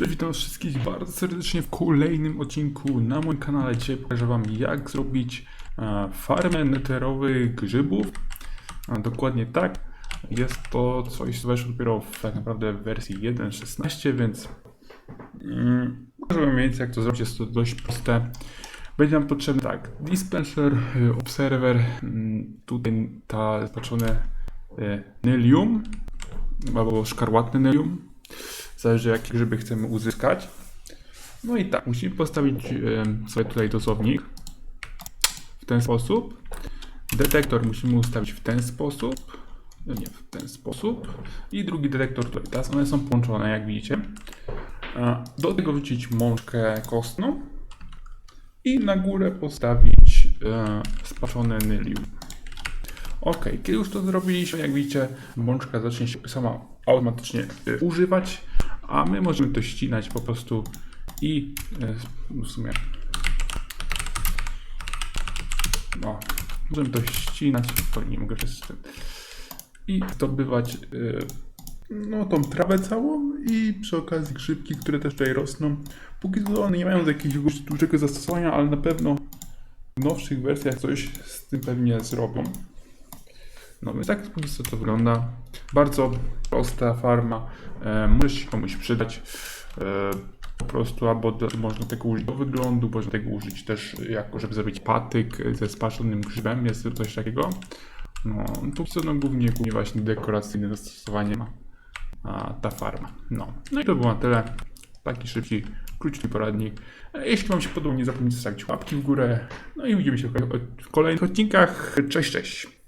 Cześć, witam wszystkich bardzo serdecznie w kolejnym odcinku na moim kanale. Dzisiaj pokażę Wam jak zrobić e, farmę neterowych grzybów. Dokładnie tak. Jest to coś, co weszło dopiero w, tak naprawdę w wersji 1.16, więc mm, pokażę Wam mniej więcej jak to zrobić. Jest to dość proste. Będzie nam potrzebny tak, dispenser, y, obserwer, mm, tutaj ta spaczone y, nylium, albo szkarłatne nylium, zależy jakie grzyby chcemy uzyskać. No i tak, musimy postawić sobie tutaj dozownik w ten sposób. Detektor musimy ustawić w ten sposób. No nie, w ten sposób. I drugi detektor tutaj. Teraz one są połączone, jak widzicie. Do tego wrzucić mączkę kostną i na górę postawić e, spaczone nylium. Ok, kiedy już to zrobiliśmy, jak widzicie, mączka zacznie się sama automatycznie y, używać, a my możemy to ścinać po prostu i y, w sumie. No, możemy to ścinać, nie mogę przez ten. I zdobywać y, no, tą trawę całą i przy okazji grzybki, które też tutaj rosną. Póki co one nie mają jakiegoś dużego zastosowania, ale na pewno w nowszych wersjach coś z tym pewnie zrobią. No więc tak póki co to wygląda. Bardzo prosta farma. E, może się komuś przydać. E, po prostu albo do, można tego użyć do wyglądu, można tego użyć też jako, żeby zrobić patyk ze spaszonym grzybem, jest coś takiego. No, póki co no, głównie, głównie właśnie dekoracyjne zastosowanie ma a, ta farma. No. no i to było na tyle. Taki szybki, krótki poradnik. E, Jeśli Wam się podobał, nie zapomnijcie zostawić łapki w górę. No i widzimy się w kolejnych odcinkach. Cześć, cześć.